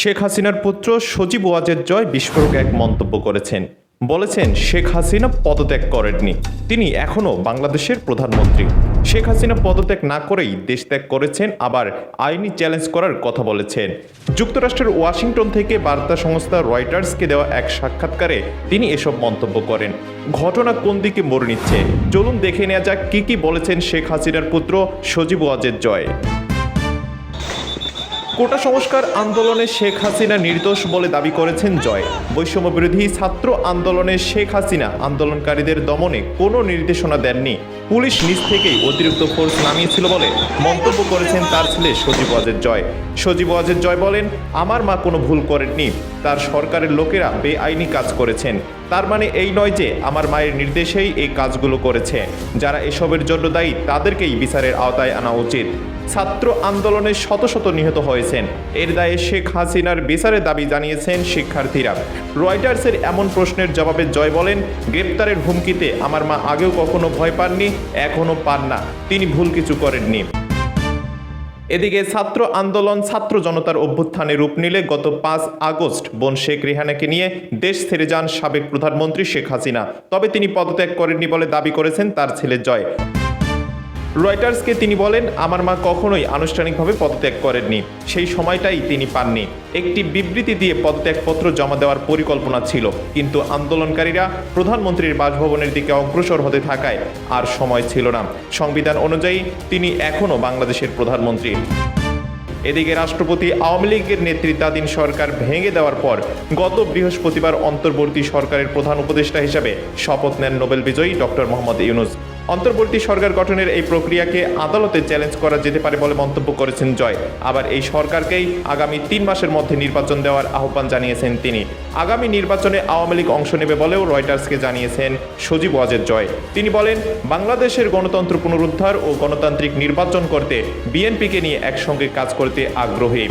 শেখ হাসিনার পুত্র সজীব ওয়াজের জয় বিস্ফোরক এক মন্তব্য করেছেন। বলেছেন, শেখ হাসিনা পদত্যাগ করেননি। তিনি এখনও বাংলাদেশের প্রধানমন্ত্রী। শেখ হাসিনা পদত্যাগ না করেই দেশ ত্যাগ করেছেন, আবার আইনি চ্যালেঞ্জ করার কথা বলেছেন। যুক্তরাষ্ট্রের ওয়াশিংটন থেকে বার্তা সংস্থা রয়টার্সকে দেওয়া এক সাক্ষাৎকারে তিনি এসব মন্তব্য করেন। ঘটনা কোন দিকে মোড় নিচ্ছে? চলুন দেখে নেওয়া যাক কি কি বলেছেন শেখ হাসিনার পুত্র সজীব ওয়াজের জয়। কোটা সংস্কার আন্দোলনে শেখ হাসিনা নির্দোষ বলে দাবি করেছেন জয়। বৈষম্য বিরোধী ছাত্র আন্দোলনে শেখ হাসিনা আন্দোলনকারীদের দমনে কোনো নির্দেশনা দেননি। পুলিশ নিজ থেকেই অতিরিক্ত ফোর্স নামিয়েছিল বলে মন্তব্য করেছেন তার ছেলে সজীব ওয়াজের জয়। সজীব ওয়াজের জয় বলেন, আমার মা কোনো ভুল করেননি। তার সরকারের লোকেরা বেআইনি কাজ করেছেন। তার মানে এই নয় যে আমার মায়ের নির্দেশেই এই কাজগুলো করেছে। যারা এসবের জন্য দায়ী, তাদেরকেই বিচারের আওতায় আনা উচিত। ছাত্র আন্দোলনে শত শত নিহত হয়েছেন। এর দায়ে শেখ হাসিনার বিচারের দাবি জানিয়েছেন শিক্ষার্থীরা। রয়টার্সের এমন প্রশ্নের জবাবে জয় বলেন, গ্রেপ্তারের হুমকিতে আমার মা আগেও কখনো ভয় পাননি। এখনও পান না। তিনি ভুল কিছু করেননি। এদিকে ছাত্র আন্দোলন ছাত্র জনতার অভ্যুত্থানে রূপ নিলে গত পাঁচ আগস্ট বোন শেখ রেহানাকে নিয়ে দেশ ছেড়ে যান সাবেক প্রধানমন্ত্রী শেখ হাসিনা। তবে তিনি পদত্যাগ করেননি বলে দাবি করেছেন তার ছেলে জয়। রয়টার্সকে তিনি বলেন, আমার মা কখনোই আনুষ্ঠানিকভাবে পদত্যাগ করেননি। সেই সময়টাই তিনি পাননি। একটি বিবৃতি দিয়ে পদত্যাগপত্র জমা দেওয়ার পরিকল্পনা ছিল। কিন্তু আন্দোলনকারীরা প্রধানমন্ত্রীর বাসভবনের দিকে অগ্রসর হতে থাকায় আর সময় ছিল না। সংবিধান অনুযায়ী তিনি এখনও বাংলাদেশের প্রধানমন্ত্রী। এদিকে রাষ্ট্রপতি আওয়ামী লীগের নেতৃত্বাধীন সরকার ভেঙে দেওয়ার পর গত বৃহস্পতিবার অন্তর্বর্তী সরকারের প্রধান উপদেষ্টা হিসেবে শপথ নেন নোবেল বিজয়ী ডক্টর মোহাম্মদ ইউনুস। অন্তর্বর্তী সরকার গঠনের এই প্রক্রিয়াকে আদালতে চ্যালেঞ্জ করা যেতে পারে বলে মন্তব্য করেছেন জয়। আবার এই সরকারকেই আগামী তিন মাসের মধ্যে নির্বাচন দেওয়ার আহ্বান জানিয়েছেন তিনি। আগামী নির্বাচনে আওয়ামী লীগ অংশ নেবে বলেও রয়টার্সকে জানিয়েছেন সজীব ওয়াজের জয়। তিনি বলেন, বাংলাদেশের গণতন্ত্র পুনরুদ্ধার ও গণতান্ত্রিক নির্বাচন করতে বিএনপিকে নিয়ে একসঙ্গে কাজ করতে আগ্রহী।